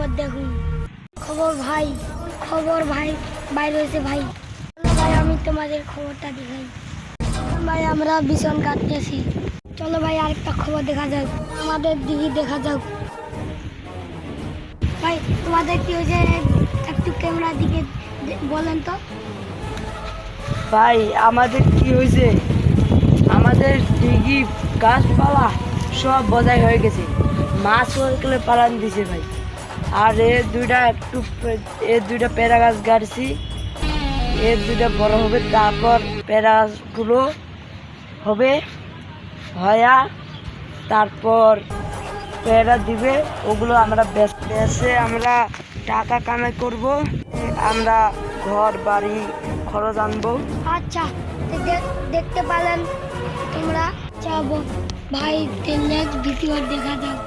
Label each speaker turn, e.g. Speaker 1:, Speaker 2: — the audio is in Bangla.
Speaker 1: খবর দেখুন। খবর ভাই খবর ভাই, বাইরে হয়েছে ভাই। ভাই, আমি তোমাদের খবরটা দেখাই। ভাই, আমরা ভীষণ কাটতেছি চলো ভাই, আরেকটা খবর দেখা যাক। আমাদের দিকে দেখা যাক। ভাই, তোমাদের কি হয়েছে? একটু ক্যামেরার দিকে বলেন তো।
Speaker 2: ভাই, আমাদের কি হয়েছে? আমাদের দিঘি গাছপালা সব বজায় হয়ে গেছে। মাছ সরকালে পালান দিছে ভাই। আর এ দুইটা একটু এ দুইটা পেড়া গাছ গাড়ছি। এ দুইটা বড় হবে, তারপর পেড়া গাছগুলো হবে, হয়া, তারপর পেয়ারা দিবে, ওগুলো আমরা বেচে আমরা টাকা কামাই করব আমরা ঘর, বাড়ি, খরচ আনব।
Speaker 1: আচ্ছা দেখতে পেলেন তোমরা যাব ভাই দেখা যাক।